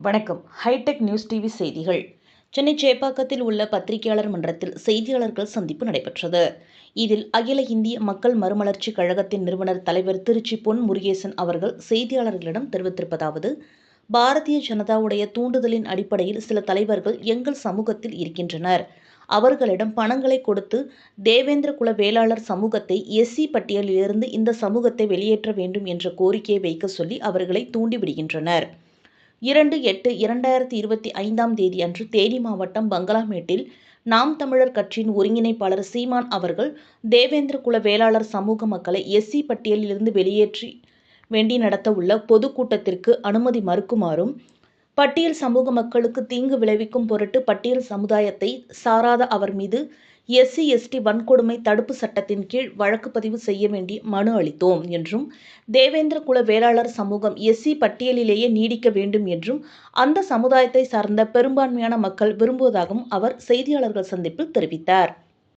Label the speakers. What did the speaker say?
Speaker 1: வணக்கம். Hitech news TV செய்திகள். சென்னை சேப்பாக்கத்தில் உள்ள பத்திரிகையாளர் மன்றத்தில் செய்தியாளர்கள் சந்திப்பு நடைபெற்றது. இதில் அகில இந்திய மக்கள் மறுமலர்ச்சி கழகத்தின் நிறுவனர் தலைவர் திருச்சி பொன் முருகேசன் அவர்கள் செய்தியாளர்களிடம் தெரிவித்திருப்பதாவது பாரதிய ஜனதாவுடைய தூண்டுதலின் அடிப்படையில் சில தலைவர்கள் எங்கள் சமூகத்தில் இருக்கின்றனர். அவர்களிடம் பணங்களை கொடுத்து தேவேந்திர குல வேளாளர் சமூகத்தை எஸ்சி பட்டியலிலிருந்து இந்த சமூகத்தை வெளியேற்ற வேண்டும் என்ற கோரிக்கையை வைக்க சொல்லி அவர்களை தூண்டிவிடுகின்றனர். இரண்டு எட்டு இரண்டாயிரத்தி இருபத்தி ஐந்தாம் தேதி அன்று தேனி மாவட்டம் பங்களாமேட்டில் நாம் தமிழர் கட்சியின் ஒருங்கிணைப்பாளர் சீமான் அவர்கள் தேவேந்திர குல வேளாளர் சமூக மக்களை எஸ்சி பட்டியலிலிருந்து வெளியேற்றி வேண்டி நடத்த உள்ள பொதுக்கூட்டத்திற்கு அனுமதி மறுக்குமாறும் பட்டியல் சமூக மக்களுக்கு தீங்கு விளைவிக்கும் பொருட்டு பட்டியல் சமுதாயத்தை சாராத அவர் மீது எஸ்சி எஸ்டி வன்கொடுமை தடுப்பு சட்டத்தின் கீழ் வழக்கு பதிவு செய்ய வேண்டி மனு அளித்தோம் என்றும் தேவேந்திர குல வேளாளர் சமூகம் எஸ்சி பட்டியலிலேயே நீடிக்க வேண்டும் என்றும் அந்த சமுதாயத்தை சார்ந்த பெரும்பான்மையான மக்கள் விரும்புவதாகவும் அவர் செய்தியாளர்கள் சந்திப்பில் தெரிவித்தார்.